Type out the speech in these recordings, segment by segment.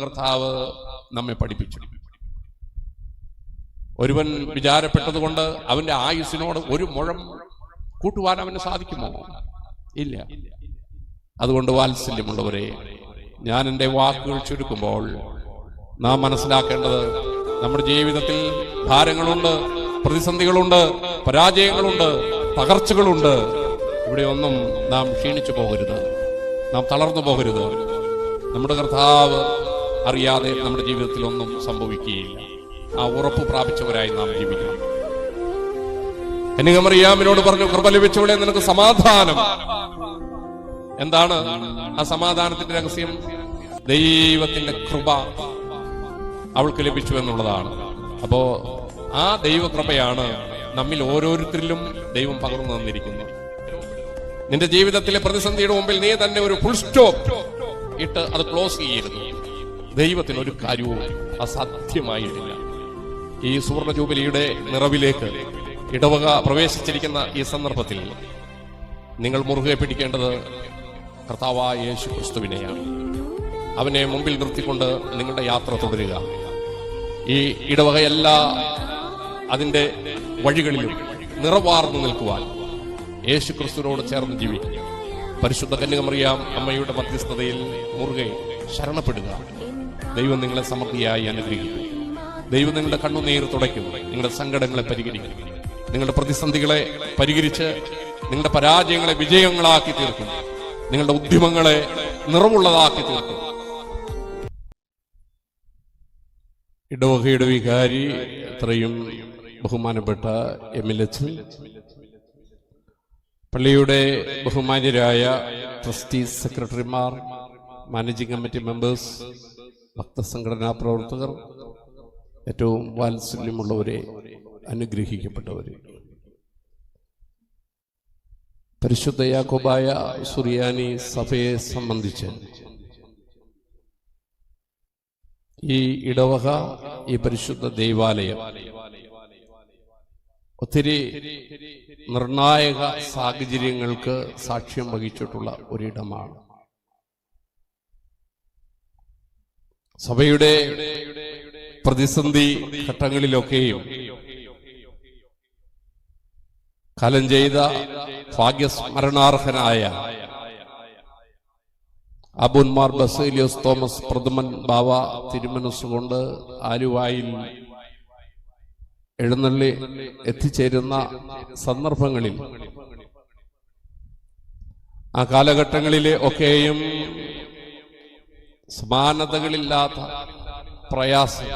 കർത്താവ് നമ്മെ പഠിപ്പിച്ചു. ഒരുവൻ വിചാരപ്പെട്ടതുകൊണ്ട് അവന്റെ ആയുസ്സിനോട് ഒരു മുഴം കൂട്ടുവാൻ അവന് സാധിക്കുമോ? ഇല്ല. അതുകൊണ്ട് വാത്സല്യമുള്ളവരെ ഞാൻ എന്റെ വാക്കുകൾ ചുരുക്കുമ്പോൾ നാം മനസ്സിലാക്കേണ്ടത് നമ്മുടെ ജീവിതത്തിൽ ഭാരങ്ങളുണ്ട് പ്രതിസന്ധികളുണ്ട് പരാജയങ്ങളുണ്ട് തകർച്ചകളുണ്ട്. ഇവിടെയൊന്നും നാം ക്ഷീണിച്ചു പോകരുത്. നാം തളർന്നു പോകരുത്. നമ്മുടെ കർത്താവ് അറിയാതെ നമ്മുടെ ജീവിതത്തിൽ ഒന്നും സംഭവിക്കുകയില്ല. ആ ഉറപ്പ് പ്രാപിച്ചവരായി നാം ജീവിക്കണം. കന്യകമറിയാമിനോട് പറഞ്ഞു കൃപ ലഭിച്ചവളെ നിനക്ക് സമാധാനം. എന്താണ് ആ സമാധാനത്തിന്റെ രഹസ്യം? ദൈവത്തിന്റെ കൃപ അവൾക്ക് ലഭിച്ചു എന്നുള്ളതാണ്. അപ്പോ ആ ദൈവകൃപയാണ് നമ്മിൽ ഓരോരുത്തരിലും ദൈവം പകർന്നു തന്നിരിക്കുന്നത് നിന്റെ ജീവിതത്തിലെ പ്രതിസന്ധിയുടെ മുമ്പിൽ നീ തന്നെ ഒരു ഫുൾ സ്റ്റോപ്പ് ഇട്ട് അത് ക്ലോസ് ചെയ്യരുത്. ദൈവത്തിന് ഒരു കാര്യവും അസാധ്യമായിട്ടില്ല ഈ സുവർണ ജൂബിലിയുടെ നിറവിലേക്ക് ഇടവക പ്രവേശിച്ചിരിക്കുന്ന ഈ സന്ദർഭത്തിൽ നിങ്ങൾ മുറുകെ പിടിക്കേണ്ടത് കർത്താവായ യേശു ക്രിസ്തുവിനെയാണ്. അവനെ മുമ്പിൽ നിർത്തിക്കൊണ്ട് നിങ്ങളുടെ യാത്ര തുടരുക. ഈ ഇടവക എല്ലാ അതിന്റെ വഴികളിലും നിറവാർന്നു നിൽക്കുവാൻ യേശു ക്രിസ്തുവിനോട് ചേർന്ന് ജീവിക്കുക. പരിശുദ്ധ കന്യകമറിയാം അമ്മയുടെ മധ്യസ്ഥതയിൽ മുറുകെ ശരണപ്പെടുക. ദൈവം നിങ്ങളെ സമൃദ്ധിയായി അനുഗ്രഹിക്കും ദൈവം നിങ്ങളുടെ കണ്ണുനീർ തുടയ്ക്കും. നിങ്ങളുടെ സങ്കടങ്ങളെ പരിഹരിക്കും. നിങ്ങളുടെ പ്രതിസന്ധികളെ പരിഹരിച്ച് നിങ്ങളുടെ പരാജയങ്ങളെ വിജയങ്ങളാക്കി തീർക്കും. നിങ്ങളുടെ ഉദ്യമങ്ങളെ നിറവുള്ളതാക്കി തീർക്കും. ഇടവകയുടെ വികാരി എത്രയും ബഹുമാനപ്പെട്ട എം. എൽ. എച്ച്. പള്ളിയുടെ ബഹുമാന്യരായ ട്രസ്റ്റി സെക്രട്ടറിമാർ മാനേജിംഗ് കമ്മിറ്റി മെമ്പേഴ്സ് ഭക്തസംഘടനാ പ്രവർത്തകർ ഏറ്റവും വാത്സല്യമുള്ളവരെ അനുഗ്രഹിക്കപ്പെട്ടവരെ. പരിശുദ്ധ യാക്കോബായ സുറിയാനി സഭയെ സംബന്ധിച്ച് ഈ ഇടവക ഈ പരിശുദ്ധ ദൈവാലയം ഒത്തിരി നിർണായക സാഹചര്യങ്ങൾക്ക് സാക്ഷ്യം വഹിച്ചിട്ടുള്ള ഒരിടമാണ്. സഭയുടെ പ്രതിസന്ധി ഘട്ടങ്ങളിലൊക്കെയും കലം ചെയ്ത ഭാഗ്യസ്മരണാർഹനായ അബുന്മാർ ബസേലിയോസ് തോമസ് പ്രഥമൻ ബാവ തിരുമനസ്സുകൊണ്ട് ആലുവായിൽ എഴുന്നള്ളി എത്തിച്ചേരുന്ന സന്ദർഭങ്ങളിൽ ആ കാലഘട്ടങ്ങളിലെ ഒക്കെയും സമാനതകളില്ലാത്ത പ്രയാസം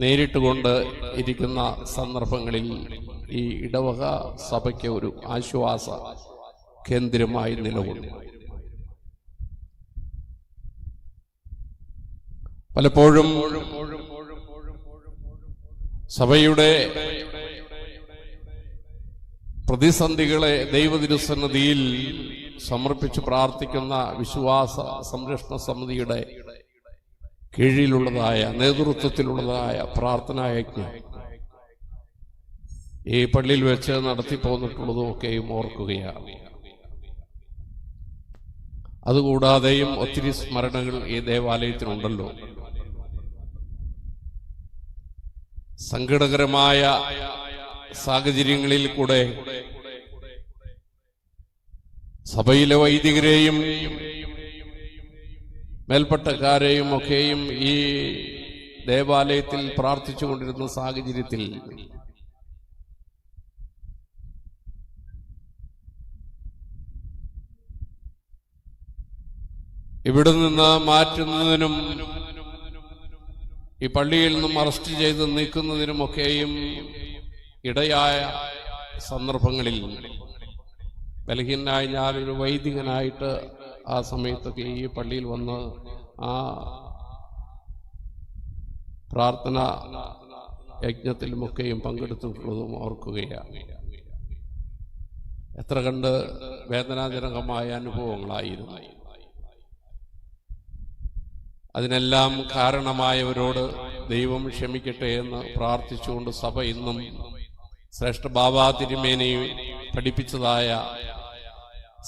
നേരിട്ടുകൊണ്ട് ഇരിക്കുന്ന സന്ദർഭങ്ങളിൽ ഈ ഇടവക സഭയ്ക്ക് ഒരു ആശ്വാസ കേന്ദ്രമായി നിലകൊള്ളും. പലപ്പോഴും സഭയുടെ പ്രതിസന്ധികളെ ദൈവതിരുസന്നതിയിൽ സമർപ്പിച്ച് പ്രാർത്ഥിക്കുന്ന വിശ്വാസ സംരക്ഷണ സമിതിയുടെ കീഴിലുള്ളതായ നേതൃത്വത്തിലുള്ളതായ പ്രാർത്ഥനായജ്ഞം ഈ പള്ളിയിൽ വെച്ച് നടത്തി പോന്നിട്ടുള്ളതും ഒക്കെയും ഓർക്കുകയാണ്. അതുകൂടാതെയും ഒത്തിരി സ്മരണകൾ ഈ ദേവാലയത്തിനുണ്ടല്ലോ. സങ്കടകരമായ സാഹചര്യങ്ങളിൽ കൂടെ സഭയിലെ വൈദികരെയും മേൽപ്പെട്ടക്കാരെയും ഒക്കെയും ഈ ദേവാലയത്തിൽ പ്രാർത്ഥിച്ചുകൊണ്ടിരുന്ന സാഹചര്യത്തിൽ ഇവിടെ നിന്ന് മാറ്റുന്നതിനും ഈ പള്ളിയിൽ നിന്നും അറസ്റ്റ് ചെയ്ത് നീക്കുന്നതിനുമൊക്കെയും ഇടയായ സന്ദർഭങ്ങളിൽ ബലഹീനായി ഞാനൊരു വൈദികനായിട്ട് ആ സമയത്തൊക്കെ ഈ പള്ളിയിൽ വന്ന് ആ പ്രാർത്ഥന യജ്ഞത്തിലുമൊക്കെയും പങ്കെടുത്തിട്ടുള്ളതും ഓർക്കുകയാണ്. എത്ര കണ്ട് വേദനാജനകമായ അനുഭവങ്ങളായിരുന്നു. അതിനെല്ലാം കാരണമായവരോട് ദൈവം ക്ഷമിക്കട്ടെ എന്ന് പ്രാർത്ഥിച്ചുകൊണ്ട് സഭ ഇന്നും ശ്രേഷ്ഠ ബാബാ തിരുമേനി പഠിപ്പിച്ചതായ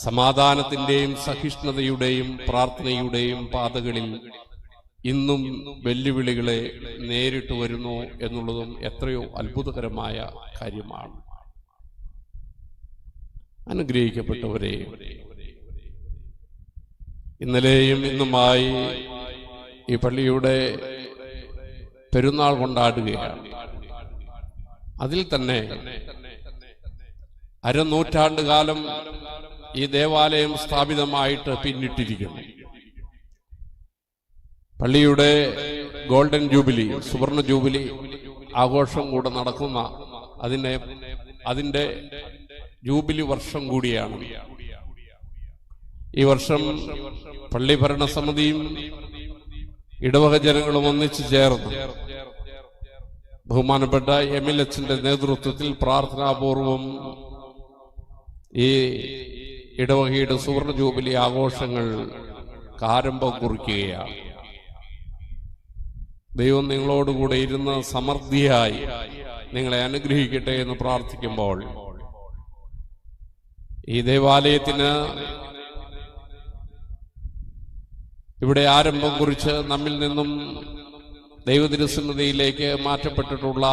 സമാധാനത്തിന്റെയും സഹിഷ്ണുതയുടെയും പ്രാർത്ഥനയുടെയും പാതകളിൽ ഇന്നും വെല്ലുവിളികളെ നേരിട്ട് വരുന്നു എന്നുള്ളതും എത്രയോ അത്ഭുതകരമായ കാര്യമാണ്. അനുഗ്രഹിക്കപ്പെട്ടവരെ ഇന്നലെയും ഇന്നുമായി ഈ പള്ളിയുടെ പെരുന്നാൾ കൊണ്ടാടുകയാണ്. അതിൽ തന്നെ അരനൂറ്റാണ്ട് കാലം ഈ ദേവാലയം സ്ഥാപിതമായിട്ട് പിന്നിട്ടിരിക്കുന്നു. പള്ളിയുടെ ഗോൾഡൻ ജൂബിലി സുവർണ ജൂബിലി ആഘോഷം കൂടെ നടക്കുന്ന അതിനെ അതിന്റെ ജൂബിലി വർഷം കൂടിയാണ്. ഈ വർഷം പള്ളി ഭരണസമിതിയും ഇടവക ജനങ്ങളും ഒന്നിച്ചു ചേർന്ന് ബഹുമാനപ്പെട്ട എം എൽ എച്ചിന്റെ നേതൃത്വത്തിൽ പ്രാർത്ഥനാപൂർവം ഈ ഇടവകയുടെ സുവർണ ജൂബിലി ആഘോഷങ്ങൾ ആരംഭം കുറിക്കുകയാണ്. ദൈവം നിങ്ങളോടുകൂടെ ഇരുന്ന് സമൃദ്ധിയായി നിങ്ങളെ അനുഗ്രഹിക്കട്ടെ എന്ന് പ്രാർത്ഥിക്കുമ്പോൾ ഈ ദേവാലയത്തിന് ഇവിടെ ആരംഭം കുറിച്ച് നമ്മിൽ നിന്നും ദൈവതിരുസന്നതിയിലേക്ക് മാറ്റപ്പെട്ടിട്ടുള്ള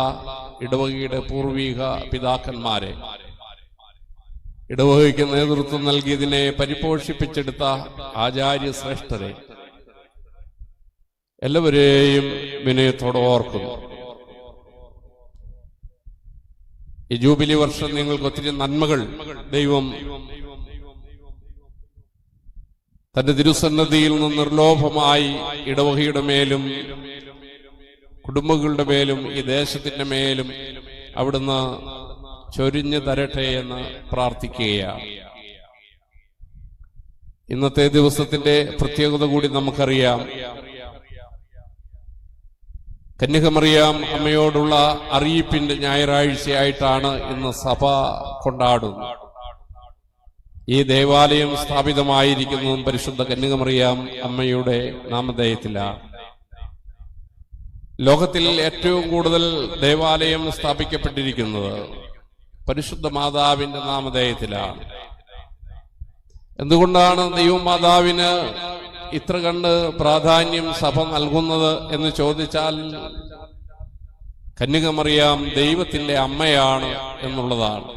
ഇടവകയുടെ പൂർവീക പിതാക്കന്മാരെ ഇടവകയ്ക്ക് നേതൃത്വം നൽകിയതിനെ പരിപോഷിപ്പിച്ചെടുത്ത ആചാര്യ ശ്രേഷ്ഠരെ എല്ലാവരെയും വിനയത്തോടെ ഓർക്കുന്നു. ഈ ജൂബിലി വർഷം നിങ്ങൾക്ക് ഒത്തിരി നന്മകൾ ദൈവം തന്റെ തിരുസന്നതിയിൽ നിന്ന് നിർലോഭമായി ഇടവകയുടെ മേലും കുടുംബങ്ങളുടെ മേലും ഈ ദേശത്തിന്റെ മേലും അവിടുന്ന് ചൊരിഞ്ഞു തരട്ടെ എന്ന് പ്രാർത്ഥിക്കുകയാണ്. ഇന്നത്തെ ദിവസത്തിന്റെ പ്രത്യേകത കൂടി നമുക്കറിയാം. കന്യകമറിയാം അമ്മയോടുള്ള അറിയിപ്പിന്റെ ഞായറാഴ്ചയായിട്ടാണ് ഇന്ന് സഭ കൊണ്ടാടുന്നത്. ഈ ദേവാലയം സ്ഥാപിതമായിരിക്കുന്നതും പരിശുദ്ധ കന്യകമറിയാം അമ്മയുടെ നാമധേയത്തിലാണ്. ലോകത്തിൽ ഏറ്റവും കൂടുതൽ ദേവാലയം സ്ഥാപിക്കപ്പെട്ടിരിക്കുന്നത് പരിശുദ്ധ മാതാവിന്റെ നാമധേയത്തിലാണ്. എന്തുകൊണ്ടാണ് ദൈവമാതാവിന് ഇത്ര കണ്ട് പ്രാധാന്യം സഭ നൽകുന്നത് എന്ന് ചോദിച്ചാൽ കന്യകമറിയാം ദൈവത്തിന്റെ അമ്മയാണ് എന്നുള്ളതാണ്.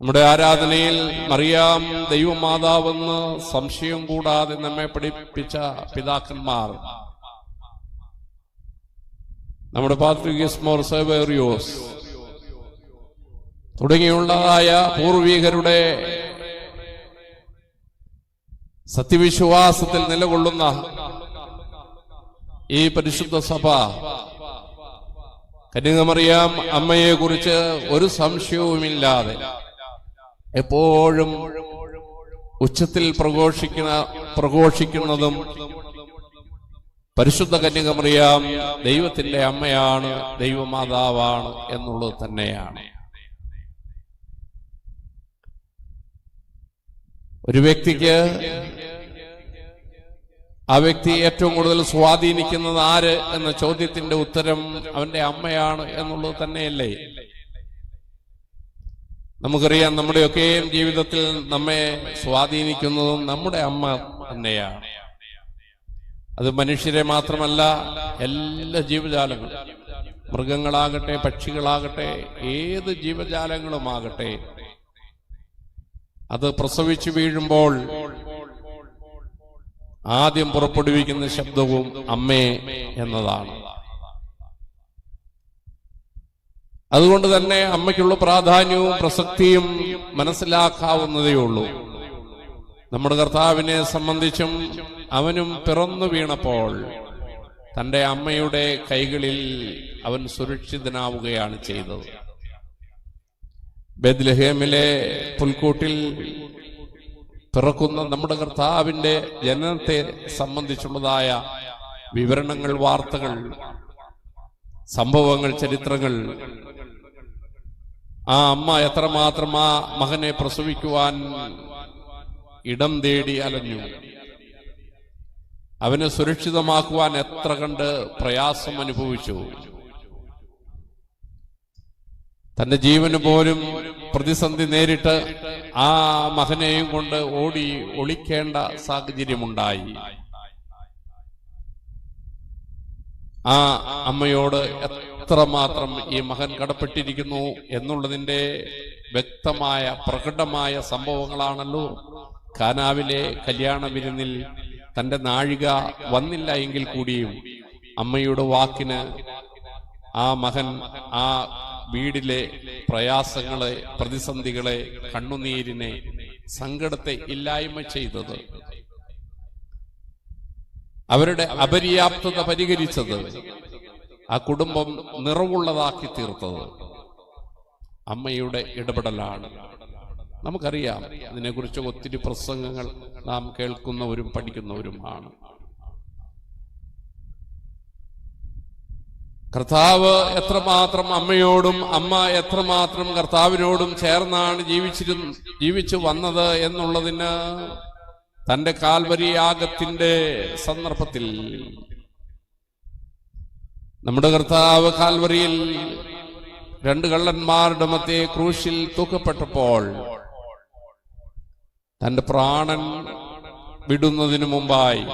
നമ്മുടെ ആരാധനയിൽ മറിയാം ദൈവമാതാവെന്ന് സംശയം കൂടാതെ നമ്മെ പഠിപ്പിച്ച പിതാക്കന്മാർ നമ്മുടെ പാത്രികസ് മോർ തുടങ്ങിയുള്ളതായ പൂർവീകരുടെ സത്യവിശ്വാസത്തിൽ നിലകൊള്ളുന്ന ഈ പരിശുദ്ധ സഭ കന്യകമറിയാം അമ്മയെ കുറിച്ച് ഒരു സംശയവുമില്ലാതെ എപ്പോഴും ഉച്ചത്തിൽ പ്രഘോഷിക്കുന്ന പ്രഘോഷിക്കുന്നതും പരിശുദ്ധ കന്യകമറിയാം ദൈവത്തിന്റെ അമ്മയാണ് ദൈവമാതാവാണ് എന്നുള്ളത് തന്നെയാണ്. ഒരു വ്യക്തിക്ക് ആ വ്യക്തി ഏറ്റവും കൂടുതൽ സ്വാധീനിക്കുന്നത് ആര് എന്ന ചോദ്യത്തിന്റെ ഉത്തരം അവന്റെ അമ്മയാണ് എന്നുള്ളത് തന്നെയല്ലേ? നമുക്കറിയാം നമ്മുടെയൊക്കെയും ജീവിതത്തിൽ നമ്മെ സ്വാധീനിക്കുന്നതും നമ്മുടെ അമ്മ തന്നെയാണ്. അത് മനുഷ്യരെ മാത്രമല്ല എല്ലാ ജീവജാലങ്ങളും. മൃഗങ്ങളാകട്ടെ പക്ഷികളാകട്ടെ ഏത് ജീവജാലങ്ങളുമാകട്ടെ. അത് പ്രസവിച്ചു വീഴുമ്പോൾ ആദ്യം പുറപ്പെടുവിക്കുന്ന ശബ്ദവും അമ്മേ എന്നതാണ്. അതുകൊണ്ട് തന്നെ അമ്മയ്ക്കുള്ള പ്രാധാന്യവും പ്രസക്തിയും മനസ്സിലാക്കാവുന്നതേ ഉള്ളൂ നമ്മുടെ കർത്താവിനെ സംബന്ധിച്ചും അവനും പിറന്നു വീണപ്പോൾ തന്റെ അമ്മയുടെ കൈകളിൽ അവൻ സുരക്ഷിതനാവുകയാണ് ചെയ്തത്. ബെദ്ലഹേമിലെ പുൽക്കൂട്ടിൽ പിറക്കുന്ന നമ്മുടെ കർത്താവിന്റെ ജനനത്തെ സംബന്ധിച്ചുള്ളതായ വിവരണങ്ങൾ വാർത്തകൾ സംഭവങ്ങൾ ചരിത്രങ്ങൾ ആ അമ്മ എത്രമാത്രം ആ മകനെ പ്രസവിക്കുവാൻ ഇടം തേടി അലഞ്ഞു. അവനെ സുരക്ഷിതമാക്കുവാൻ എത്ര കണ്ട് പ്രയാസം അനുഭവിച്ചു. തന്റെ ജീവന് പോലും പ്രതിസന്ധി നേരിട്ട് ആ മകനെയും കൊണ്ട് ഓടി ഒളിക്കേണ്ട സാഹചര്യമുണ്ടായി. ആ അമ്മയോട് എത്രമാത്രം ഈ മകൻ കടപ്പെട്ടിരിക്കുന്നു എന്നുള്ളതിന്റെ വ്യക്തമായ പ്രകടമായ സംഭവങ്ങളാണല്ലോ. കാനാവിലെ കല്യാണ വിരുന്നിൽ തന്റെ നാഴിക വന്നില്ല എങ്കിൽ കൂടിയും അമ്മയുടെ വാക്കിന് ആ മകൻ ആ വീടിലെ പ്രയാസങ്ങളെ പ്രതിസന്ധികളെ കണ്ണുനീരിനെ സങ്കടത്തെ ഇല്ലായ്മ ചെയ്തത്. അവരുടെ അപര്യാപ്തത പരിഹരിച്ചത്. ആ കുടുംബം നിറവുള്ളതാക്കി തീർത്തത്. അമ്മയുടെ ഇടപെടലാണ്. നമുക്കറിയാം ഇതിനെക്കുറിച്ച് ഒത്തിരി പ്രസംഗങ്ങൾ നാം കേൾക്കുന്നവരും പഠിക്കുന്നവരുമാണ്. കർത്താവ് എത്രമാത്രം അമ്മയോടും അമ്മ എത്രമാത്രം കർത്താവിനോടും ചേർന്നാണ് ജീവിച്ചിരുന്ന ജീവിച്ചു വന്നത് എന്നുള്ളതിന് തന്റെ കാൽവരി യാഗത്തിന്റെ സന്ദർഭത്തിൽ നമ്മുടെ കർത്താവ് കാൽവരിയിൽ രണ്ട് കള്ളന്മാരുടെ മധ്യേ ക്രൂശിൽ തൂക്കപ്പെട്ടപ്പോൾ തന്റെ പ്രാണൻ വിടുന്നതിനു മുമ്പായി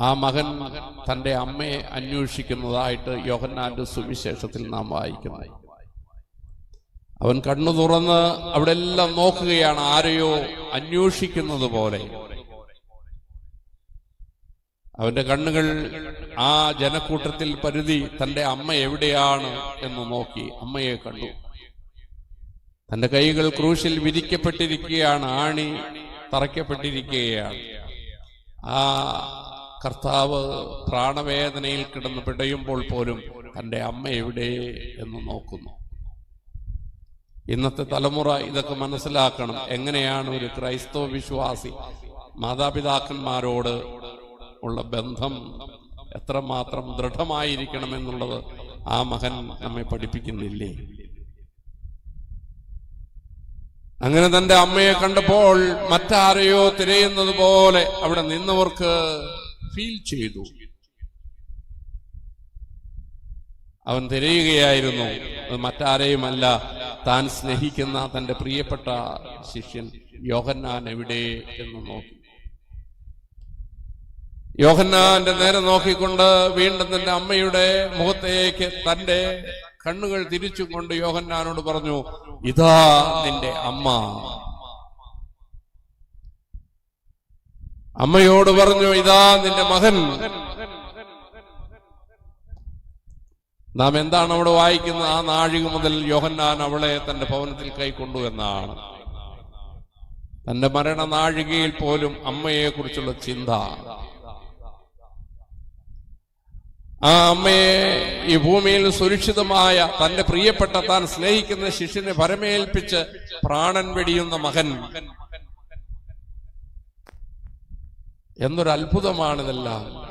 ആ മകൻ തന്റെ അമ്മയെ അന്വേഷിക്കുന്നതായിട്ട് യോഹന്നാന്റെ സുവിശേഷത്തിൽ നാം വായിക്കുന്നു. അവൻ കണ്ണു തുറന്ന് അവിടെ എല്ലാം നോക്കുകയാണ് ആരെയോ അന്വേഷിക്കുന്നത് പോലെ. അവന്റെ കണ്ണുകൾ ആ ജനക്കൂട്ടത്തിൽ പരിധി തന്റെ അമ്മ എവിടെയാണ് എന്ന് നോക്കി അമ്മയെ കണ്ടു. തന്റെ കൈകൾ ക്രൂശിൽ വിരിക്കപ്പെട്ടിരിക്കുകയാണ് ആണി തറയ്ക്കപ്പെട്ടിരിക്കുകയാണ്. ആ കർത്താവ് പ്രാണവേദനയിൽ കിടന്ന് പിടയുമ്പോൾ പോലും തന്റെ അമ്മ എവിടെ എന്ന് നോക്കുന്നു. ഇന്നത്തെ തലമുറ ഇതൊക്കെ മനസ്സിലാക്കണം. എങ്ങനെയാണ് ഒരു ക്രൈസ്തവ വിശ്വാസി മാതാപിതാക്കന്മാരോട് ഉള്ള ബന്ധം എത്രമാത്രം ദൃഢമായിരിക്കണം എന്നുള്ളത് ആ മകൻ നമ്മെ പഠിപ്പിക്കുന്നില്ലേ? അങ്ങനെ തന്റെ അമ്മയെ കണ്ടപ്പോൾ മറ്റാരെയോ തിരയുന്നത് പോലെ അവിടെ നിന്നവർക്ക് ഫീൽ ചെയ്തു. അവൻ തിരയുകയായിരുന്നു. അത് മറ്റാരെയുമല്ല താൻ സ്നേഹിക്കുന്ന തന്റെ പ്രിയപ്പെട്ട ശിഷ്യൻ യോഹന്നാൻ എവിടെ എന്ന് നോക്കി. യോഹന്നാന്റെ നേരെ നോക്കിക്കൊണ്ട് വീണ്ടും തന്റെ അമ്മയുടെ മുഖത്തേക്ക് തന്റെ കണ്ണുകൾ തിരിച്ചുകൊണ്ട് യോഹന്നാനോട് പറഞ്ഞു ഇതാ നിന്റെ അമ്മ. അമ്മയോട് പറഞ്ഞു ഇതാ നിന്റെ മകൻ. നാം എന്താണ് അവിടെ വായിക്കുന്നത് ആ നാഴിക മുതൽ യോഹന്നാൻ അവളെ തന്റെ ഭവനത്തിൽ കൈക്കൊണ്ടു എന്നാണ്. തന്റെ മരണ നാഴികയിൽ പോലും അമ്മയെ കുറിച്ചുള്ള ചിന്ത. ആ അമ്മയെ ഈ ഭൂമിയിൽ സുരക്ഷിതമായ തന്റെ പ്രിയപ്പെട്ട താൻ സ്നേഹിക്കുന്ന ശിഷ്യനെ പരമേൽപ്പിച്ച് പ്രാണൻ വെടിയുന്ന മകൻ. എന്നൊരു അത്ഭുതമാണിതെല്ലാം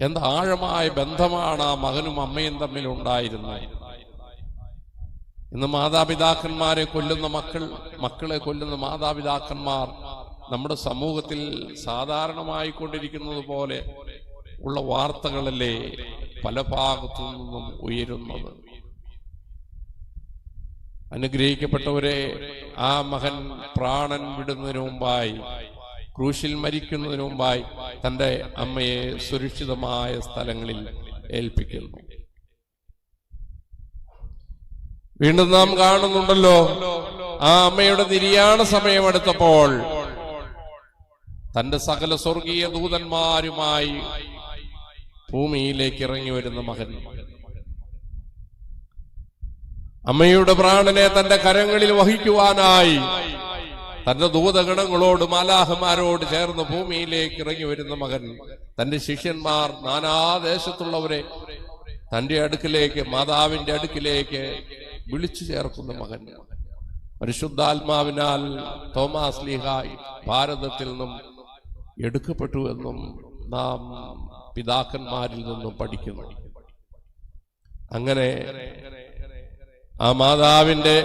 എന്ത് ആഴമായ ബന്ധമാണ് ആ മകനും അമ്മയും തമ്മിൽ ഉണ്ടായിരുന്നത്. ഇന്ന് മാതാപിതാക്കന്മാരെ കൊല്ലുന്ന മക്കൾ മക്കളെ കൊല്ലുന്ന മാതാപിതാക്കന്മാർ നമ്മുടെ സമൂഹത്തിൽ സാധാരണമായിക്കൊണ്ടിരിക്കുന്നത് പോലെ ഉള്ള വാർത്തകളല്ലേ പല ഭാഗത്തു നിന്നും ഉയരുന്നത്. അനുഗ്രഹിക്കപ്പെട്ടവരെ ആ മകൻ പ്രാണൻ വിടുന്നതിനു മുമ്പായി ക്രൂശിൽ മരിക്കുന്നതിനു മുമ്പായി തന്റെ അമ്മയെ സുരക്ഷിതമായ സ്ഥലങ്ങളിൽ ഏൽപ്പിക്കുന്നു. വീണ്ടും നാം കാണുന്നുണ്ടല്ലോ ആ അമ്മയുടെ നിര്യാണ സമയമെടുത്തപ്പോൾ തന്റെ സകല സ്വർഗീയ ദൂതന്മാരുമായി ഭൂമിയിലേക്ക് ഇറങ്ങി വരുന്ന മകൻ. അമ്മയുടെ പ്രാണനെ തന്റെ കരങ്ങളിൽ വഹിക്കുവാനായി തന്റെ ദൂതഗണങ്ങളോട് മാലാഹമാരോട് ചേർന്ന് ഭൂമിയിലേക്ക് ഇറങ്ങി വരുന്ന മകൻ തന്റെ ശിഷ്യന്മാർ നാനാദേശത്തുള്ളവരെ തന്റെ അടുക്കിലേക്ക് മാതാവിന്റെ അടുക്കിലേക്ക് വിളിച്ചു ചേർക്കുന്ന മകൻ. പരിശുദ്ധാത്മാവിനാൽ തോമാസ് ലീഹായ് ഭാരതത്തിൽ നിന്നും എടുക്കപ്പെട്ടു എന്നും നാം പിതാക്കന്മാരിൽ നിന്നും പഠിക്കുന്നു. അങ്ങനെ ആ മാതാവിന്റെ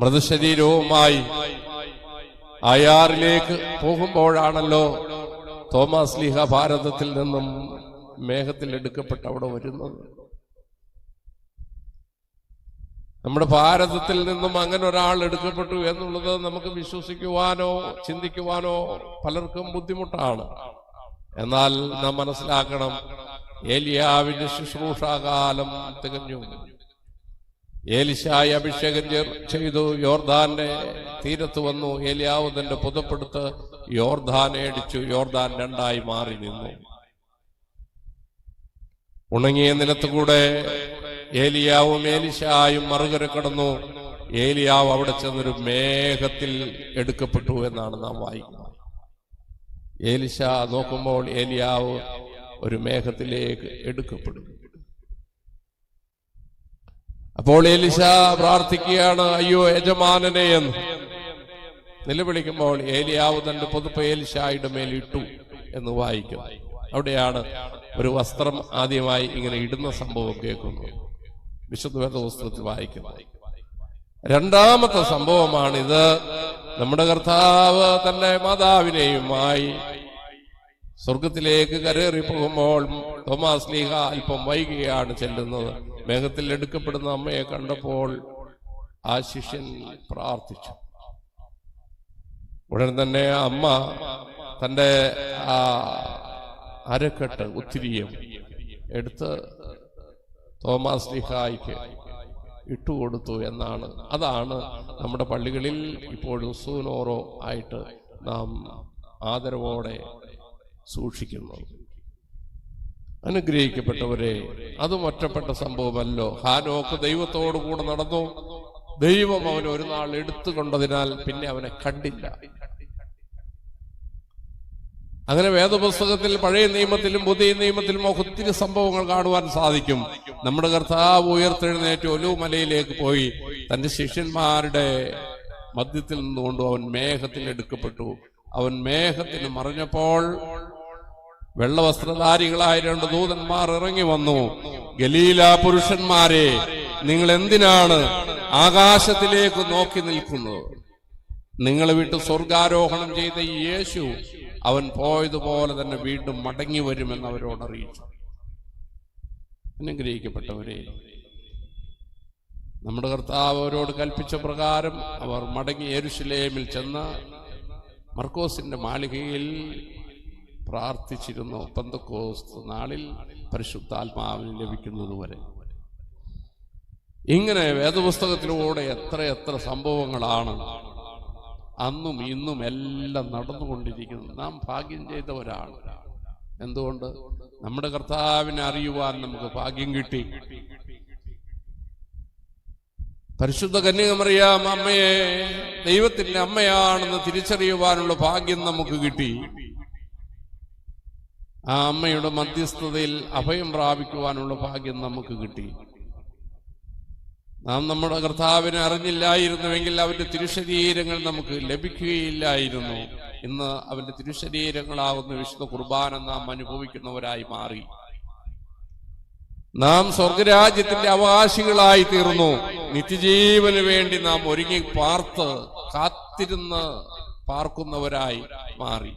മൃതശരീരവുമായി അയാറിലേക്ക് പോകുമ്പോഴാണല്ലോ തോമസ് ലീഹ ഭാരതത്തിൽ നിന്നും മേഘത്തിൽ എടുക്കപ്പെട്ട് അവിടെ വരുന്നത്. നമ്മുടെ ഭാരതത്തിൽ നിന്നും അങ്ങനെ ഒരാൾ എടുക്കപ്പെട്ടു എന്നുള്ളത് നമുക്ക് വിശ്വസിക്കുവാനോ ചിന്തിക്കുവാനോ പലർക്കും ബുദ്ധിമുട്ടാണ്. എന്നാൽ നാം മനസ്സിലാക്കണം ഏലിയാവിന്റെ ശുശ്രൂഷാകാലം തികഞ്ഞു. ഏലിശായി അഭിഷേകം ചെയ്തു യോർദാന്റെ തീരത്ത് വന്നു. ഏലിയാവ് തന്റെ പുതപ്പെടുത്ത് യോർദാനെ അടിച്ചു. യോർദാൻ രണ്ടായി മാറി നിന്നു. ഉണങ്ങിയ നിലത്തുകൂടെ ഏലിയാവും ഏലിശായും മറുകര കടന്നു. ഏലിയാവ് അവിടെ ചെന്നൊരു മേഘത്തിൽ എടുക്കപ്പെട്ടു എന്നാണ് നാം വായിക്കുന്നത്. ഏലിശ നോക്കുമ്പോൾ ഏലിയാവ് ഒരു മേഘത്തിലേക്ക് എടുക്കപ്പെടും. അപ്പോൾ ഏലിശ പ്രാർത്ഥിക്കുകയാണ് അയ്യോ യജമാനനെ എന്ന്. നിലവിളിക്കുമ്പോൾ ഏലിയാവ് തന്റെ പുതുപ്പ് ഏലിശായുടെ മേൽ ഇട്ടു എന്ന് വായിക്കും അവിടെയാണ് ഒരു വസ്ത്രം ആദ്യമായി ഇങ്ങനെ ഇടുന്ന സംഭവം കേൾക്കുന്നു വിശുദ്ധ വേദപുസ്തകത്തിൽ വായിക്കുന്നത് രണ്ടാമത്തെ സംഭവമാണിത്. നമ്മുടെ കർത്താവ് തന്റെ മാതാവിനെയുമായി സ്വർഗത്തിലേക്ക് കരേറി പോകുമ്പോൾ തോമാസ് ലീഹ അല്പം വൈകിയാണ് ചെല്ലുന്നത്. മേഘത്തിൽ എടുക്കപ്പെടുന്ന അമ്മയെ കണ്ടപ്പോൾ ആ ശിഷ്യൻ പ്രാർത്ഥിച്ചു. ഉടൻ തന്നെ അമ്മ തന്റെ ആ അരക്കെട്ട് ഉത്തിരിയും എടുത്ത് തോമാസ് ലിഹായിക്ക് ഇട്ടുകൊടുത്തു എന്നാണ്. അതാണ് നമ്മുടെ പള്ളികളിൽ ഇപ്പോഴും സൂനോറോ ആയിട്ട് നാം ആദരവോടെ സൂക്ഷിക്കുന്നത് അനുഗ്രഹിക്കപ്പെട്ടവരെ അതും ഒറ്റപ്പെട്ട സംഭവമല്ലോ. ഹാനോക്ക് ദൈവത്തോടു കൂടെ നടന്നു. ദൈവം അവൻ ഒരു നാൾ എടുത്തുകൊണ്ടതിനാൽ പിന്നെ അവനെ കണ്ടില്ല. അങ്ങനെ വേദപുസ്തകത്തിൽ പഴയ നിയമത്തിലും പുതിയ നിയമത്തിലും ഒക്കെ ഒത്തിരി സംഭവങ്ങൾ കാണുവാൻ സാധിക്കും. നമ്മുടെ കർത്താവ് ഉയർത്തെഴുന്നേറ്റ് ഒലുമലയിലേക്ക് പോയി. തന്റെ ശിഷ്യന്മാരുടെ മധ്യത്തിൽ നിന്നുകൊണ്ട് അവൻ മേഘത്തിൽ എടുക്കപ്പെട്ടു. അവൻ മേഘത്തിൽ മറിഞ്ഞപ്പോൾ വെള്ളവസ്ത്രധാരികളായ രണ്ട് ദൂതന്മാർ ഇറങ്ങി വന്നു. ഗലീല പുരുഷന്മാരെ നിങ്ങൾ എന്തിനാണ് ആകാശത്തിലേക്ക് നോക്കി നിൽക്കുന്നത്? നിങ്ങളെ വിട്ട് സ്വർഗാരോഹണം ചെയ്ത യേശു അവൻ പോയതുപോലെ തന്നെ വീണ്ടും മടങ്ങി വരുമെന്ന് അവരോട് അറിയിച്ചു. അനുഗ്രഹിക്കപ്പെട്ടവരെ നമ്മുടെ കർത്താവ് അവരോട് കൽപ്പിച്ച പ്രകാരം അവർ മടങ്ങി യെരുശലേമിൽ ചെന്ന് മർക്കോസിന്റെ മാളികയിൽ പ്രാർത്ഥിച്ചിരുന്നു പന്തക്കോസ്ത് നാളിൽ പരിശുദ്ധാത്മാവിന് ലഭിക്കുന്നതുവരെ ഇങ്ങനെ വേദപുസ്തകത്തിലൂടെ എത്ര എത്ര സംഭവങ്ങളാണ് അന്നും ഇന്നും എല്ലാം നടന്നുകൊണ്ടിരിക്കുന്നത് നാം ഭാഗ്യം ചെയ്തവരാണ്. എന്തുകൊണ്ട്? നമ്മുടെ കർത്താവിനെ അറിയുവാൻ നമുക്ക് ഭാഗ്യം കിട്ടി. പരിശുദ്ധ കന്യകമറിയാം അമ്മയെ ദൈവത്തിന്റെ അമ്മയാണെന്ന് തിരിച്ചറിയുവാനുള്ള ഭാഗ്യം നമുക്ക് കിട്ടി. ആ അമ്മയുടെ മധ്യസ്ഥതയിൽ അഭയം പ്രാപിക്കുവാനുള്ള ഭാഗ്യം നമുക്ക് കിട്ടി. നാം നമ്മുടെ കർത്താവിനെ അറിഞ്ഞില്ലായിരുന്നുവെങ്കിൽ അവന്റെ തിരുശരീരങ്ങൾ നമുക്ക് ലഭിക്കുകയില്ലായിരുന്നു. ഇന്ന് അവന്റെ തിരുശരീരങ്ങളാകുന്ന വിശുദ്ധ കുർബാന നാം അനുഭവിക്കുന്നവരായി മാറി. നാം സ്വർഗരാജ്യത്തിന്റെ അവകാശികളായി തീർന്നു. നിത്യജീവന് വേണ്ടി നാം ഒരുങ്ങി പാർത്ത് കാത്തിരുന്ന് പാർക്കുന്നവരായി മാറി.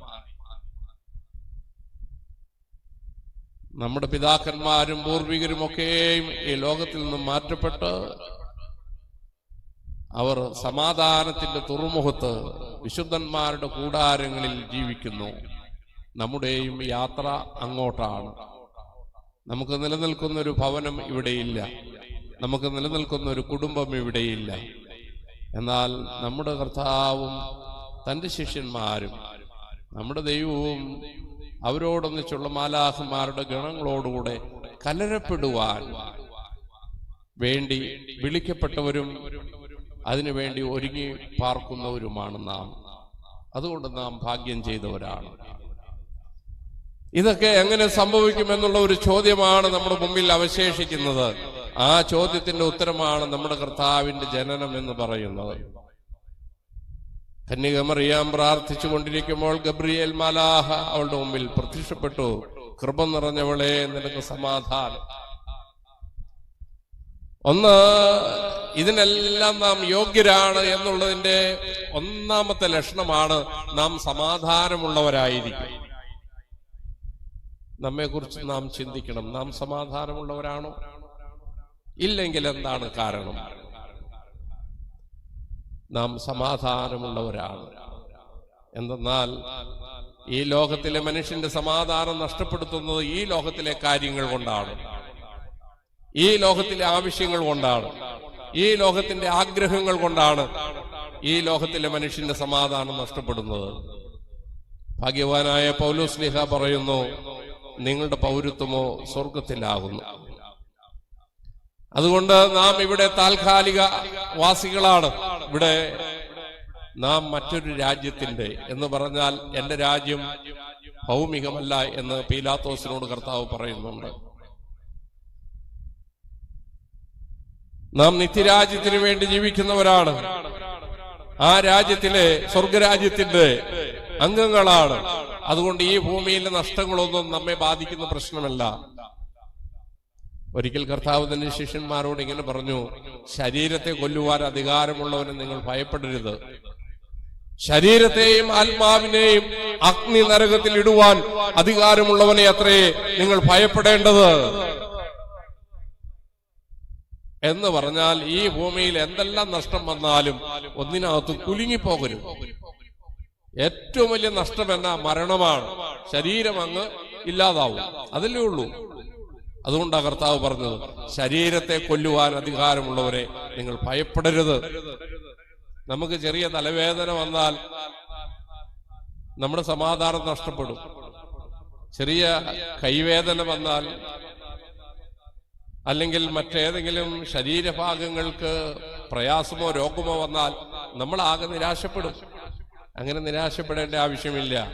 നമ്മുടെ പിതാക്കന്മാരും പൂർവികരും ഒക്കെയും ഈ ലോകത്തിൽ നിന്നും മാറ്റപ്പെട്ട് അവർ സമാധാനത്തിന്റെ തുറമുഖത്ത് വിശുദ്ധന്മാരുടെ കൂടാരങ്ങളിൽ ജീവിക്കുന്നു. നമ്മുടെയും യാത്ര അങ്ങോട്ടാണ്. നമുക്ക് നിലനിൽക്കുന്ന ഒരു ഭവനം ഇവിടെയില്ല. നമുക്ക് നിലനിൽക്കുന്ന ഒരു കുടുംബം ഇവിടെയില്ല. എന്നാൽ നമ്മുടെ കർത്താവും തന്റെ ശിഷ്യന്മാരും നമ്മുടെ ദൈവവും അവരോടൊന്നിച്ചുള്ള മാലാഹന്മാരുടെ ഗണങ്ങളോടുകൂടെ കലരപ്പെടുവാൻ വേണ്ടി വിളിക്കപ്പെട്ടവരും അതിനുവേണ്ടി ഒരുങ്ങി പാർക്കുന്നവരുമാണ് നാം. അതുകൊണ്ട് നാം ഭാഗ്യം ചെയ്തവരാണ്. ഇതൊക്കെ എങ്ങനെ സംഭവിക്കുമെന്നുള്ള ഒരു ചോദ്യമാണ് നമ്മുടെ മുമ്പിൽ അവശേഷിക്കുന്നത്. ആ ചോദ്യത്തിന്റെ ഉത്തരമാണ് നമ്മുടെ കർത്താവിന്റെ ജനനം എന്ന് പറയുന്നത്. കന്യകമറിയാൻ പ്രാർത്ഥിച്ചു കൊണ്ടിരിക്കുമ്പോൾ ഗബ്രിയേൽ മാലാഹ അവളുടെ മുമ്പിൽ പ്രത്യക്ഷപ്പെട്ടു. കൃപ നിറഞ്ഞവളെ നിനക്ക് സമാധാനം. ഒന്ന് ഇതിനെല്ലാം നാം യോഗ്യരാണ് എന്നുള്ളതിന്റെ ഒന്നാമത്തെ ലക്ഷണമാണ് നാം സമാധാനമുള്ളവരായിരിക്കും. നമ്മെക്കുറിച്ച് നാം ചിന്തിക്കണം. നാം സമാധാനമുള്ളവരാണോ? ഇല്ലെങ്കിൽ എന്താണ് കാരണം? നാം സമാധാനമുള്ളവരാണ് എന്തെന്നാൽ ഈ ലോകത്തിലെ മനുഷ്യന്റെ സമാധാനം നഷ്ടപ്പെടുത്തുന്നത് ഈ ലോകത്തിലെ കാര്യങ്ങൾ കൊണ്ടാണ്. ഈ ലോകത്തിലെ ആവശ്യങ്ങൾ കൊണ്ടാണ്. ഈ ലോകത്തിന്റെ ആഗ്രഹങ്ങൾ കൊണ്ടാണ് ഈ ലോകത്തിലെ മനുഷ്യന്റെ സമാധാനം നഷ്ടപ്പെടുന്നത്. ഭാഗ്യവാനായ പൗലോസ് ലിഹ പറയുന്നു നിങ്ങളുടെ പൗരത്വമോ സ്വർഗത്തിലാകുന്നു അതുകൊണ്ട് നാം ഇവിടെ താൽക്കാലിക വാസികളാണ്. ഇവിടെ നാം മറ്റൊരു രാജ്യത്തിന്റെ എന്ന് പറഞ്ഞാൽ എന്റെ രാജ്യം ഭൗമികമല്ല എന്ന് പീലാത്തോസിനോട് കർത്താവ് പറയുന്നുണ്ട്. നാം നിത്യരാജ്യത്തിന് വേണ്ടി ജീവിക്കുന്നവരാണ്. ആ രാജ്യത്തിലെ സ്വർഗരാജ്യത്തിന്റെ അംഗങ്ങളാണ്. അതുകൊണ്ട് ഈ ഭൂമിയിലെ നഷ്ടങ്ങളൊന്നും നമ്മെ ബാധിക്കുന്ന പ്രശ്നമല്ല. ഒരിക്കൽ കർത്താവ് തന്നെ ശിഷ്യന്മാരോട് ഇങ്ങനെ പറഞ്ഞു ശരീരത്തെ കൊല്ലുവാൻ അധികാരമുള്ളവനെ നിങ്ങൾ ഭയപ്പെടരുത്. ശരീരത്തെയും ആത്മാവിനെയും അഗ്നി നരകത്തിൽ ഇടുവാൻ അധികാരമുള്ളവനെ അത്രേ നിങ്ങൾ ഭയപ്പെടേണ്ടത്. എന്ന് പറഞ്ഞാൽ ഈ ഭൂമിയിൽ എന്തെല്ലാം നഷ്ടം വന്നാലും ഒന്നിനകത്ത് കുലുങ്ങിപ്പോകരുത്. ഏറ്റവും വലിയ നഷ്ടം എന്ന മരണമാണ്. ശരീരം അങ്ങ് ഇല്ലാതാവും. അതല്ലേ ഉള്ളൂ. അതുകൊണ്ടാണ് കർത്താവ് പറഞ്ഞത് ശരീരത്തെ കൊല്ലുവാൻ അധികാരമുള്ളവരെ നിങ്ങൾ ഭയപ്പെടരുത്. നമുക്ക് ചെറിയ തലവേദന വന്നാൽ നമ്മുടെ സമാധാനം നഷ്ടപ്പെടും. ചെറിയ കൈവേദന വന്നാൽ അല്ലെങ്കിൽ മറ്റേതെങ്കിലും ശരീരഭാഗങ്ങൾക്ക് പ്രയാസമോ രോഗമോ വന്നാൽ നമ്മൾ ആകെ നിരാശപ്പെടും. അങ്ങനെ നിരാശപ്പെടേണ്ട ആവശ്യമില്ല.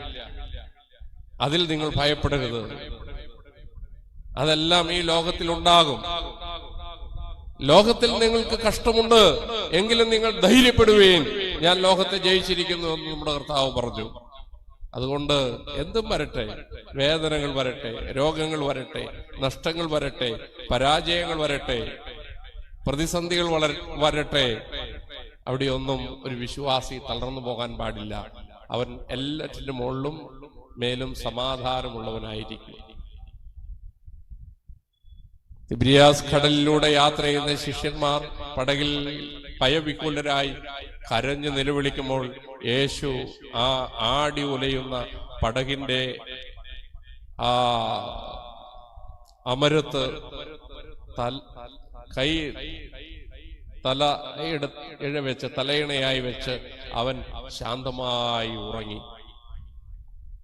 അതിൽ നിങ്ങൾ ഭയപ്പെടരുത്. അതെല്ലാം ഈ ലോകത്തിൽ ഉണ്ടാകും ലോകത്തിൽ നിങ്ങൾക്ക് കഷ്ടമുണ്ട് എങ്കിലും നിങ്ങൾ ധൈര്യപ്പെടുകയും ഞാൻ ലോകത്തെ ജയിച്ചിരിക്കുന്നു എന്ന് നമ്മുടെ കർത്താവ് പറഞ്ഞു. അതുകൊണ്ട് എന്തും വരട്ടെ. വേദനകൾ വരട്ടെ. രോഗങ്ങൾ വരട്ടെ. നഷ്ടങ്ങൾ വരട്ടെ. പരാജയങ്ങൾ വരട്ടെ. പ്രതിസന്ധികൾ വളര വരട്ടെ. അവിടെയൊന്നും ഒരു വിശ്വാസി തളർന്നു പോകാൻ പാടില്ല. അവൻ എല്ലാറ്റിന്റെ മുകളിലും മേലും സമാധാനമുള്ളവനായിരിക്കും. തിബ്രിയാസ് കടലിലൂടെ യാത്ര ചെയ്യുന്ന ശിഷ്യന്മാർ പടകിൽ ഭയവിക്കുലരായി കരഞ്ഞു നിലവിളിക്കുമ്പോൾ യേശു ആ ആടി ഉലയുന്ന പടകിന്റെ ആ അമരത്ത് കൈ തല ഇഴ വെച്ച് തലയിണയായി വെച്ച് അവൻ ശാന്തമായി ഉറങ്ങി.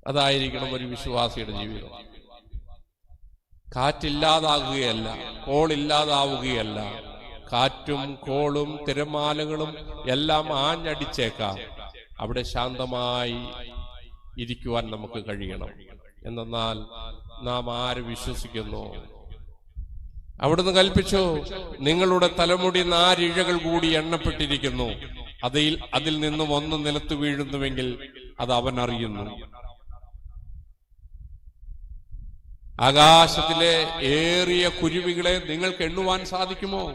അതായിരിക്കണം ഒരു വിശ്വാസിയുടെ ജീവിതം. കാറ്റില്ലാതാകുകയല്ല കോളില്ലാതാവുകയല്ല. കാറ്റും കോളും തിരമാലകളും എല്ലാം ആഞ്ഞടിച്ചേക്കാം. അവിടെ ശാന്തമായി ഇരിക്കുവാൻ നമുക്ക് കഴിയണം. എന്നാൽ നാം ആര് വിശ്വസിക്കുന്നു? അവിടുന്ന് കൽപ്പിച്ചു നിങ്ങളുടെ തലമുടി നാരിഴകൾ കൂടി എണ്ണപ്പെട്ടിരിക്കുന്നു. അതിൽ അതിൽ നിന്നും ഒന്ന് നിലത്ത് വീഴുന്നുവെങ്കിൽ അത് അവൻ അറിയുന്നു ആകാശത്തിലെ ഏറിയ കുരുവികളെ നിങ്ങൾക്ക് എണ്ണുവാൻ സാധിക്കുമോ?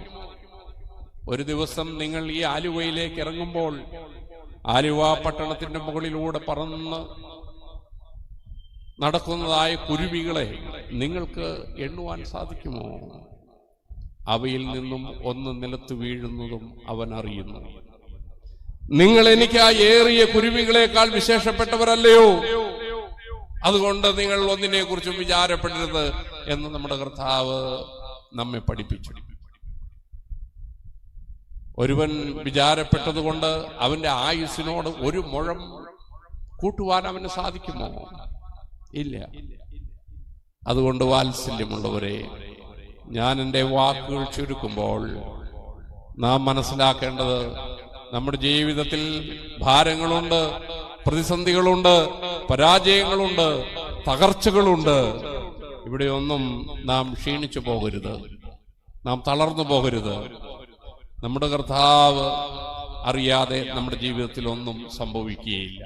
ഒരു ദിവസം നിങ്ങൾ ഈ ആലുവയിലേക്ക് ഇറങ്ങുമ്പോൾ ആലുവ പട്ടണത്തിന്റെ മുകളിലൂടെ പറന്ന് നടക്കുന്നതായ കുരുവികളെ നിങ്ങൾക്ക് എണ്ണുവാൻ സാധിക്കുമോ? അവയിൽ നിന്നും ഒന്ന് നിലത്ത് വീഴുന്നതും അവൻ അറിയുന്നു. നിങ്ങൾ എനിക്ക് ആ ഏറിയ കുരുവികളെക്കാൾ വിശേഷപ്പെട്ടവരല്ലയോ? അതുകൊണ്ട് നിങ്ങൾ ഒന്നിനെ കുറിച്ചും വിചാരപ്പെടരുത് എന്ന് നമ്മുടെ കർത്താവ് നമ്മെ പഠിപ്പിച്ചു. ഒരുവൻ വിചാരപ്പെട്ടതുകൊണ്ട് അവന്റെ ആയുസിനോട് ഒരു മുഴം കൂട്ടുവാൻ അവന് സാധിക്കുമോ? ഇല്ല. അതുകൊണ്ട് വാത്സല്യമുള്ളവരെ ഞാൻ എന്റെ വാക്കുകൾ ചുരുക്കുമ്പോൾ നാം മനസ്സിലാക്കേണ്ടത് നമ്മുടെ ജീവിതത്തിൽ ഭാരങ്ങളുണ്ട് പ്രതിസന്ധികളുണ്ട് പരാജയങ്ങളുണ്ട് തകർച്ചകളുണ്ട്. ഇവിടെയൊന്നും നാം ക്ഷീണിച്ചു പോകരുത്. നാം തളർന്നു പോകരുത്. നമ്മുടെ കർത്താവ് അറിയാതെ നമ്മുടെ ജീവിതത്തിൽ ഒന്നും സംഭവിക്കുകയില്ല.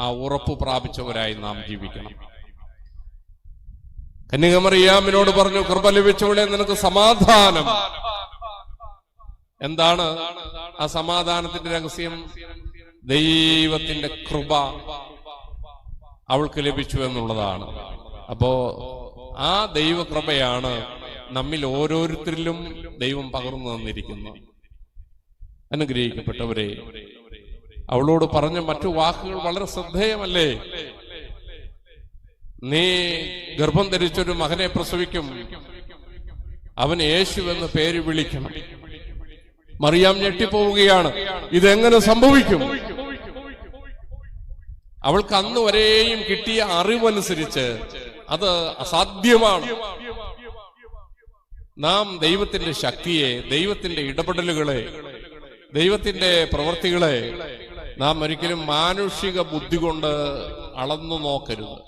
ആ ഉറപ്പ് പ്രാപിച്ചവരായി നാം ജീവിക്കണം. കന്യകമറിയാമിനോട് പറഞ്ഞു കൃപ ലഭിച്ചവളെ നിനക്ക് സമാധാനം. എന്താണ് ആ സമാധാനത്തിന്റെ രഹസ്യം? ദൈവത്തിന്റെ കൃപ. അവൾക്ക് ലഭിച്ചു എന്നുള്ളതാണ്. അപ്പോ ആ ദൈവകൃപയാണ് നമ്മിൽ ഓരോരുത്തരിലും ദൈവം പകർന്നു തന്നിരിക്കുന്നത്. അനുഗ്രഹിക്കപ്പെട്ടവരെ അവളോട് പറഞ്ഞ മറ്റു വാക്കുകൾ വളരെ ശ്രദ്ധേയമല്ലേ? നീ ഗർഭം ധരിച്ചൊരു മകനെ പ്രസവിക്കും. അവൻ യേശു എന്ന് പേര് വിളിക്കണം. മറിയാം ഞെട്ടിപ്പോവുകയാണ്. ഇതെങ്ങനെ സംഭവിക്കും? അവൾക്ക് അന്ന് വരെയും കിട്ടിയ അറിവനുസരിച്ച് അത് അസാധ്യമാണ്. നാം ദൈവത്തിന്റെ ശക്തിയെ ദൈവത്തിന്റെ ഇടപെടലുകളെ ദൈവത്തിന്റെ പ്രവൃത്തികളെ നാം ഒരിക്കലും മാനുഷിക ബുദ്ധി കൊണ്ട് അളന്നു നോക്കരുത്.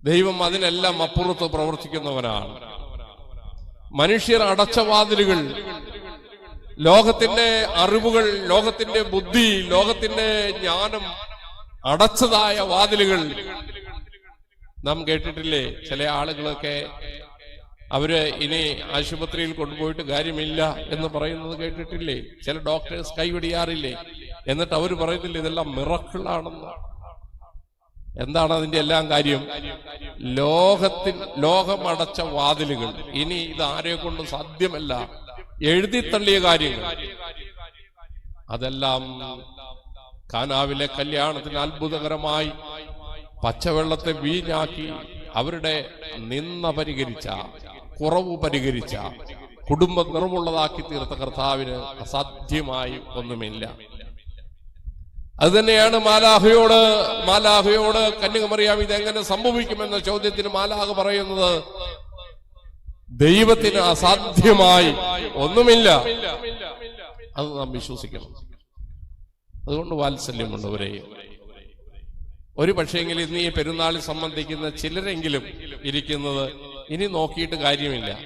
ദൈവം അതിനെല്ലാം അപ്പുറത്ത് പ്രവർത്തിക്കുന്നവനാണ് മനുഷ്യർ അടച്ച വാതിലുകൾ ലോകത്തിന്റെ അറിവുകൾ ലോകത്തിന്റെ ബുദ്ധി ലോകത്തിന്റെ ജ്ഞാനം അടച്ചതായ വാതിലുകൾ. നാം കേട്ടിട്ടില്ലേ? ചില ആളുകളൊക്കെ അവർ ഇനി ആശുപത്രിയിൽ കൊണ്ടുപോയിട്ട് കാര്യമില്ല എന്ന് പറയുന്നത് കേട്ടിട്ടില്ലേ? ചില ഡോക്ടേഴ്സ് കൈവിടിയാറില്ലേ? എന്നിട്ട് അവർ പറയുന്നില്ല ഇതെല്ലാം മിറക്കിളാണെന്ന് എന്താണ് അതിന്റെ എല്ലാം കാര്യം? ലോകത്തിൽ ലോകമടച്ച വാതിലുകൾ. ഇനി ഇത് ആരെ കൊണ്ടും സാധ്യമല്ല. എഴുതി തള്ളിയ കാര്യങ്ങൾ. അതെല്ലാം കാനാവിലെ കല്യാണത്തിന് അത്ഭുതകരമായി പച്ചവെള്ളത്തെ വീഞ്ഞാക്കി അവരുടെ നിന്ന പരിഹരിച്ച കുറവ് പരിഹരിച്ച കുടുംബം നിറമുള്ളതാക്കി തീർത്ത കർത്താവിന് അസാധ്യമായി ഒന്നുമില്ല. അത് തന്നെയാണ് മാലാഹയോട് മാലാഹയോട് കന്യകമറിയാം ഇതെങ്ങനെ സംഭവിക്കുമെന്ന ചോദ്യത്തിന് മാലാഹ പറയുന്നത് ദൈവത്തിന് അസാധ്യമായി ഒന്നുമില്ല. അത് നാം വിശ്വസിക്കണം. അതുകൊണ്ട് വാത്സല്യമുള്ളവരെ ഒരു പക്ഷേങ്കിൽ ഇന്ന് ഈ പെരുന്നാളിൽ സംബന്ധിക്കുന്ന ചിലരെങ്കിലും ഇരിക്കുന്നത് ഇനി നോക്കിയിട്ട് കാര്യമില്ല.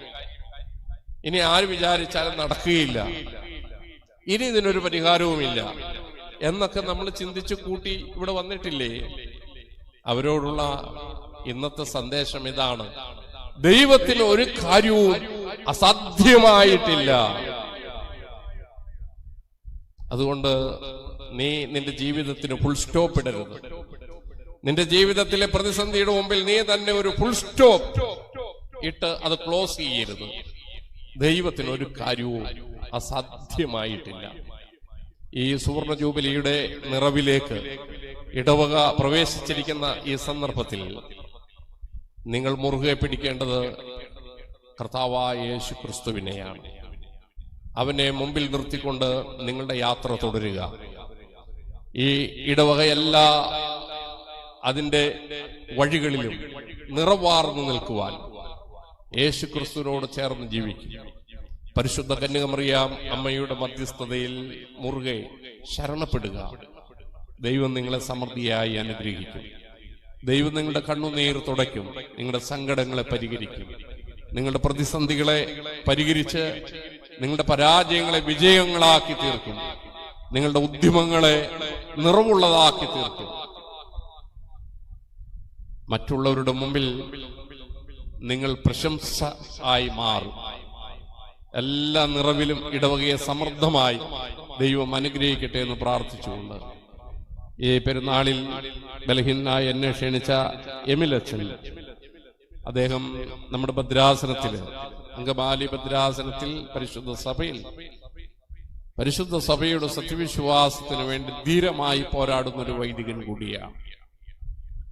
ഇനി ആര് വിചാരിച്ചാലും നടക്കുകയില്ല. ഇനി ഇതിനൊരു പരിഹാരവുമില്ല. എന്നൊക്കെ നമ്മൾ ചിന്തിച്ചു കൂട്ടി ഇവിടെ വന്നിട്ടില്ലേ? അവരോടുള്ള ഇന്നത്തെ സന്ദേശം ഇതാണ്. ദൈവത്തിന് ഒരു കാര്യവും അസാധ്യമായിട്ടില്ല. അതുകൊണ്ട് നീ നിന്റെ ജീവിതത്തിന് ഫുൾ സ്റ്റോപ്പ് ഇടരുത്. നിന്റെ ജീവിതത്തിലെ പ്രതിസന്ധിയുടെ മുമ്പിൽ നീ തന്നെ ഒരു ഫുൾ സ്റ്റോപ്പ് ഇട്ട് അത് ക്ലോസ് ചെയ്യരുത്. ദൈവത്തിന് ഒരു കാര്യവും അസാധ്യമായിട്ടില്ല. ഈ സുവർണ ജൂബിലിയുടെ നിറവിലേക്ക് ഇടവക പ്രവേശിച്ചിരിക്കുന്ന ഈ സന്ദർഭത്തിൽ നിങ്ങൾ മുറുകെ പിടിക്കേണ്ടത് കർത്താവായ യേശു ക്രിസ്തുവിനെയാണ് അവനെ മുമ്പിൽ നിർത്തിക്കൊണ്ട് നിങ്ങളുടെ യാത്ര തുടരുക. ഈ ഇടവക അതിന്റെ വഴികളിലും നിറവാർന്നു നിൽക്കുവാൻ യേശു ക്രിസ്തുവിനോട് ചേർന്ന് ജീവിക്കുക പരിശുദ്ധ കന്യകമറിയാം അമ്മയുടെ മധ്യസ്ഥതയിൽ മുറുകെ ശരണപ്പെടുക. ദൈവം നിങ്ങളെ സമൃദ്ധിയായി അനുഗ്രഹിക്കും. ദൈവം നിങ്ങളുടെ കണ്ണുനീർ തുടയ്ക്കും. നിങ്ങളുടെ സങ്കടങ്ങളെ പരിഹരിക്കും. നിങ്ങളുടെ പ്രതിസന്ധികളെ പരിഹരിച്ച് നിങ്ങളുടെ പരാജയങ്ങളെ വിജയങ്ങളാക്കി തീർക്കും. നിങ്ങളുടെ ഉദ്യമങ്ങളെ നിറവുള്ളതാക്കി തീർക്കും. മറ്റുള്ളവരുടെ മുമ്പിൽ നിങ്ങൾ പ്രശംസ ആയി മാറും. എല്ലാ നിറവിലും ഇടവകയെ സമൃദ്ധമായി ദൈവം അനുഗ്രഹിക്കട്ടെ എന്ന് പ്രാർത്ഥിച്ചുകൊണ്ട് ഈ പെരുന്നാളിൽ ബലഹീനായി എന്നെ ക്ഷണിച്ച എമിലച്ചൻ അദ്ദേഹം നമ്മുടെ ഭദ്രാസനത്തിൽ അങ്കമാലി ഭദ്രാസനത്തിൽ പരിശുദ്ധ സഭയിൽ പരിശുദ്ധ സഭയുടെ സത്യവിശ്വാസത്തിന് വേണ്ടി ധീരമായി പോരാടുന്ന ഒരു വൈദികൻ കൂടിയാണ്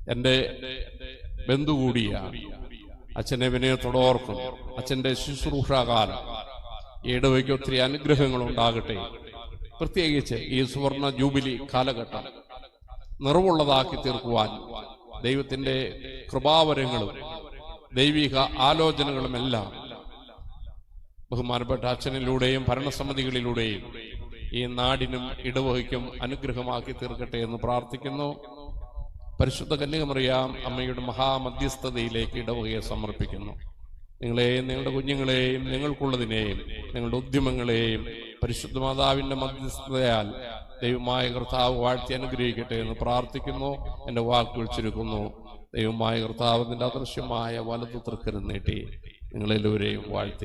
എന്റെ ബന്ധു കൂടിയാണ് അച്ഛനെ വിനയത്തോടെ ഓർക്കും. അച്ഛന്റെ ശുശ്രൂഷാകാലം ഈടവയ്ക്ക് ഒത്തിരി അനുഗ്രഹങ്ങൾ ഉണ്ടാകട്ടെ പ്രത്യേകിച്ച് ഈ സുവർണ ജൂബിലി കാലഘട്ടം. നിറവുള്ളതാക്കി തീർക്കുവാൻ ദൈവത്തിന്റെ കൃപാവരങ്ങളും ദൈവിക ആലോചനകളുമെല്ലാം ബഹുമാനപ്പെട്ട അച്ഛനിലൂടെയും ഭരണസമിതികളിലൂടെയും ഈ നാടിനും ഇടവഹിക്കും അനുഗ്രഹമാക്കി തീർക്കട്ടെ എന്ന് പ്രാർത്ഥിക്കുന്നു. പരിശുദ്ധ കന്യകമറിയാം അമ്മയുടെ മഹാമധ്യസ്ഥതയിലേക്ക് ഇടവകയെ സമർപ്പിക്കുന്നു. നിങ്ങളെയും നിങ്ങളുടെ കുഞ്ഞുങ്ങളെയും നിങ്ങൾക്കുള്ളതിനെയും നിങ്ങളുടെ ഉദ്യമങ്ങളെയും പരിശുദ്ധ മാതാവിന്റെ മധ്യസ്ഥതയാൽ ദൈവമായ കർത്താവ് വാഴ്ത്തി അനുഗ്രഹിക്കട്ടെ എന്ന് പ്രാർത്ഥിക്കുന്നു. എന്റെ വാക്ക് ചുരുക്കുന്നു ദൈവമായ കർത്താവിന്റെ അദൃശ്യമായ വലതു തൃക്കരം നീട്ടി നിങ്ങളെല്ലാവരെയും വാഴ്ത്തി.